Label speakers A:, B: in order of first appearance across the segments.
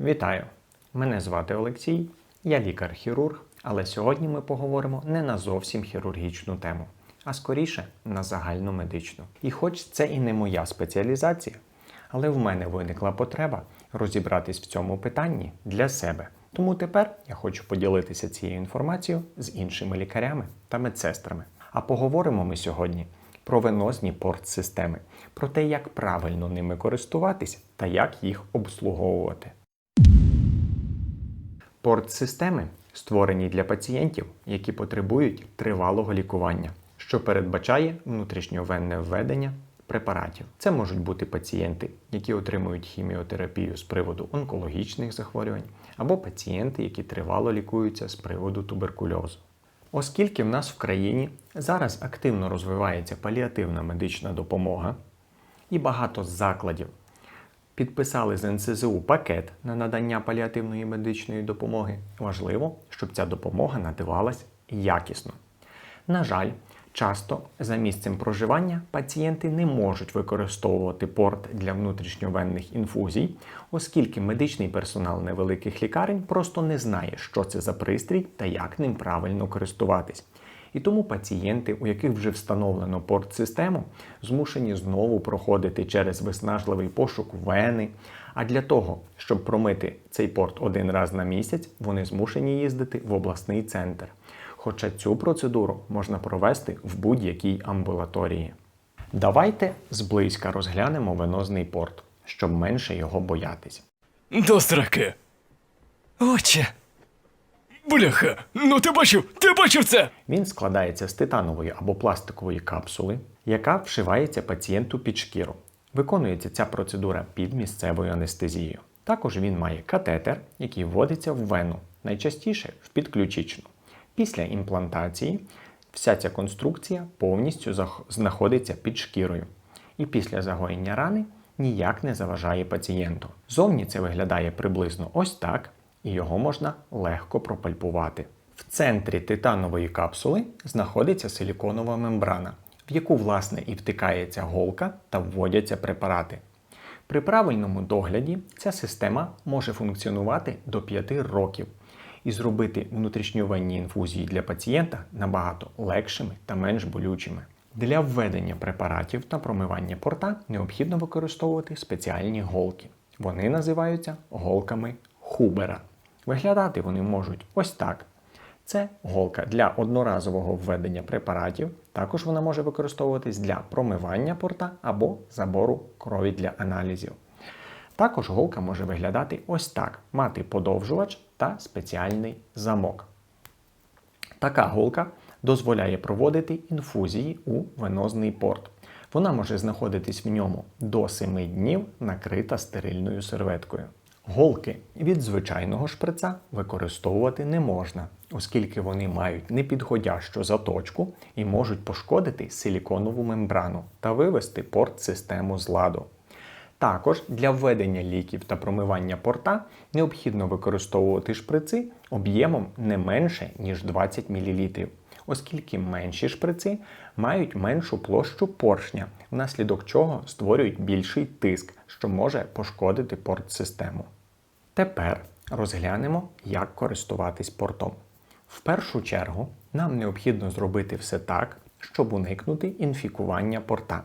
A: Вітаю! Мене звати Олексій, я лікар-хірург, але сьогодні ми поговоримо не на зовсім хірургічну тему, а скоріше на загальну медичну. І хоч це і не моя спеціалізація, але в мене виникла потреба розібратись в цьому питанні для себе. Тому тепер я хочу поділитися цією інформацією з іншими лікарями та медсестрами. А поговоримо ми сьогодні про венозні порт-системи, про те, як правильно ними користуватись та як їх обслуговувати. Порт-системи створені для пацієнтів, які потребують тривалого лікування, що передбачає внутрішньовенне введення препаратів. Це можуть бути пацієнти, які отримують хіміотерапію з приводу онкологічних захворювань, або пацієнти, які тривало лікуються з приводу туберкульозу. Оскільки в нас в країні зараз активно розвивається паліативна медична допомога, і багато закладів підписали з НСЗУ пакет на надання паліативної медичної допомоги, важливо, щоб ця допомога надавалась якісно. На жаль, часто за місцем проживання пацієнти не можуть використовувати порт для внутрішньовенних інфузій, оскільки медичний персонал невеликих лікарень просто не знає, що це за пристрій та як ним правильно користуватись. І тому пацієнти, у яких вже встановлено порт-систему, змушені знову проходити через виснажливий пошук вени. А для того, щоб промити цей порт один раз на місяць, вони змушені їздити в обласний центр. Хоча цю процедуру можна провести в будь-якій амбулаторії. Давайте зблизька розглянемо венозний порт, щоб менше його боятись.
B: До сраки. Отче. Бляха, ну ти бачив, ти бачив це?
A: Він складається з титанової або пластикової капсули, яка вшивається пацієнту під шкіру. Виконується ця процедура під місцевою анестезією. Також він має катетер, який вводиться в вену, найчастіше в підключичну. Після імплантації вся ця конструкція повністю знаходиться під шкірою. І після загоєння рани ніяк не заважає пацієнту. Зовні це виглядає приблизно ось так, і його можна легко пропальпувати. В центрі титанової капсули знаходиться силіконова мембрана, в яку власне і втикається голка та вводяться препарати. При правильному догляді ця система може функціонувати до 5 років і зробити внутрішньовенні інфузії для пацієнта набагато легшими та менш болючими. Для введення препаратів та промивання порта необхідно використовувати спеціальні голки. Вони називаються голками Хубера. Виглядати вони можуть ось так. Це голка для одноразового введення препаратів. Також вона може використовуватись для промивання порта або забору крові для аналізів. Також голка може виглядати ось так: мати подовжувач та спеціальний замок. Така голка дозволяє проводити інфузії у венозний порт. Вона може знаходитись в ньому до 7 днів, накрита стерильною серветкою. Голки від звичайного шприца використовувати не можна, оскільки вони мають непідходящу заточку і можуть пошкодити силіконову мембрану та вивести порт-систему з ладу. Також для введення ліків та промивання порта необхідно використовувати шприци об'ємом не менше, ніж 20 мл, оскільки менші шприци мають меншу площу поршня, внаслідок чого створюють більший тиск, що може пошкодити порт-систему. Тепер розглянемо, як користуватись портом. В першу чергу нам необхідно зробити все так, щоб уникнути інфікування порта,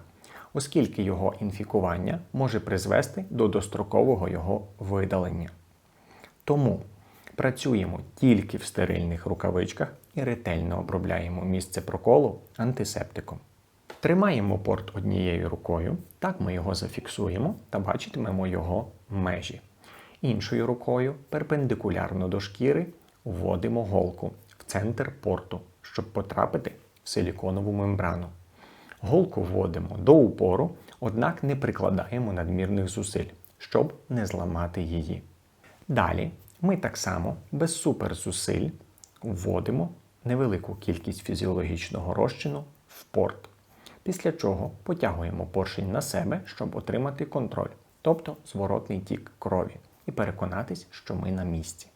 A: оскільки його інфікування може призвести до дострокового його видалення. Тому працюємо тільки в стерильних рукавичках і ретельно обробляємо місце проколу антисептиком. Тримаємо порт однією рукою, так ми його зафіксуємо та бачитимемо його межі. Іншою рукою, перпендикулярно до шкіри, вводимо голку в центр порту, щоб потрапити в силіконову мембрану. Голку вводимо до упору, однак не прикладаємо надмірних зусиль, щоб не зламати її. Далі ми так само без суперзусиль вводимо невелику кількість фізіологічного розчину в порт. Після чого потягуємо поршень на себе, щоб отримати контроль, тобто зворотний тік крові, і переконатись, що ми на місці.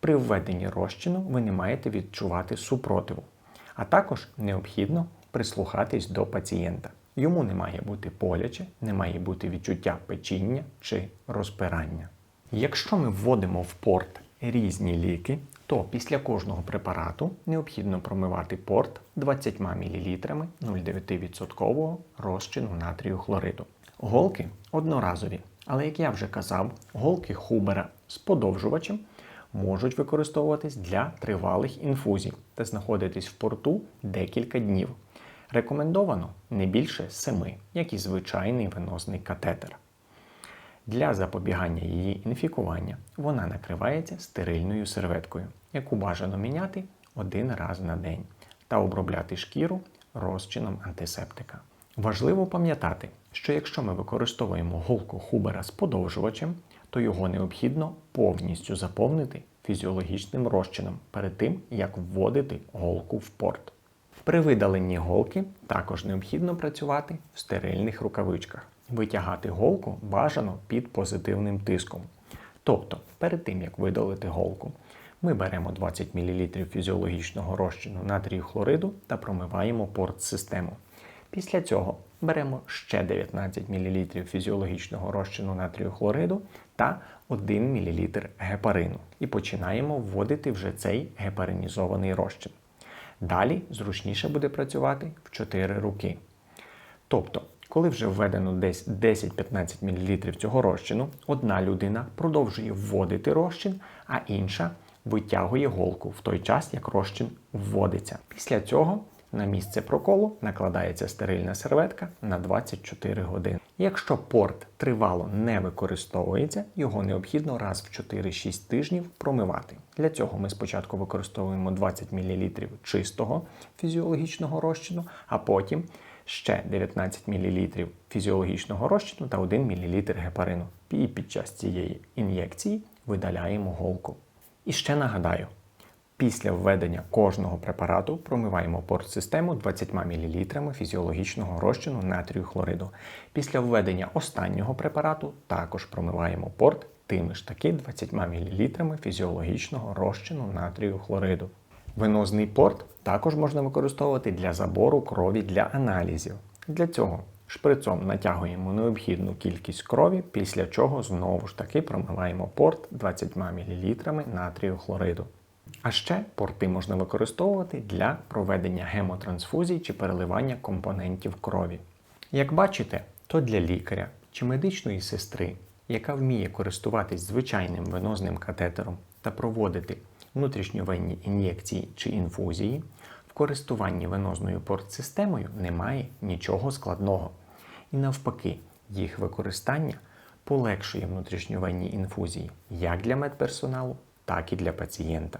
A: При введенні розчину ви не маєте відчувати супротиву, а також необхідно прислухатись до пацієнта. Йому не має бути боляче, не має бути відчуття печіння чи розпирання. Якщо ми вводимо в порт різні ліки, то після кожного препарату необхідно промивати порт 20 мл 0,9% розчину натрію хлориду. Голки одноразові, але як я вже казав, голки Хубера з подовжувачем можуть використовуватись для тривалих інфузій та знаходитись в порту декілька днів. Рекомендовано не більше 7, як і звичайний венозний катетер. Для запобігання її інфікування вона накривається стерильною серветкою, яку бажано міняти один раз на день та обробляти шкіру розчином антисептика. Важливо пам'ятати, що якщо ми використовуємо голку Хубера з подовжувачем, то його необхідно повністю заповнити фізіологічним розчином перед тим, як вводити голку в порт. При видаленні голки також необхідно працювати в стерильних рукавичках. Витягати голку бажано під позитивним тиском. Тобто, перед тим як видалити голку, ми беремо 20 мл фізіологічного розчину натрію хлориду та промиваємо порт-систему. Після цього беремо ще 19 мл фізіологічного розчину натрію хлориду та 1 мл гепарину і починаємо вводити вже цей гепаринізований розчин. Далі зручніше буде працювати в 4 руки. Тобто, коли вже введено десь 10-15 мл цього розчину, одна людина продовжує вводити розчин, а інша витягує голку в той час, як розчин вводиться. Після цього на місце проколу накладається стерильна серветка на 24 години. Якщо порт тривало не використовується, його необхідно раз в 4-6 тижнів промивати. Для цього ми спочатку використовуємо 20 мл чистого фізіологічного розчину, а потім ще 19 мл фізіологічного розчину та 1 мл гепарину. І під час цієї ін'єкції видаляємо голку. І ще нагадаю, Після введення кожного препарату промиваємо порт-систему 20 мл фізіологічного розчину натрію хлориду. Після введення останнього препарату також промиваємо порт тими ж таки 20 мл фізіологічного розчину натрію хлориду. Венозний порт також можна використовувати для забору крові для аналізів. Для цього шприцом натягуємо необхідну кількість крові, після чого знову ж таки промиваємо порт 20 мл натрію хлориду. А ще порти можна використовувати для проведення гемотрансфузій чи переливання компонентів крові. Як бачите, то для лікаря чи медичної сестри, яка вміє користуватись звичайним венозним катетером та проводити внутрішньовенні ін'єкції чи інфузії, в користуванні венозною портсистемою немає нічого складного. І навпаки, їх використання полегшує внутрішньовенні інфузії як для медперсоналу, так і для пацієнта.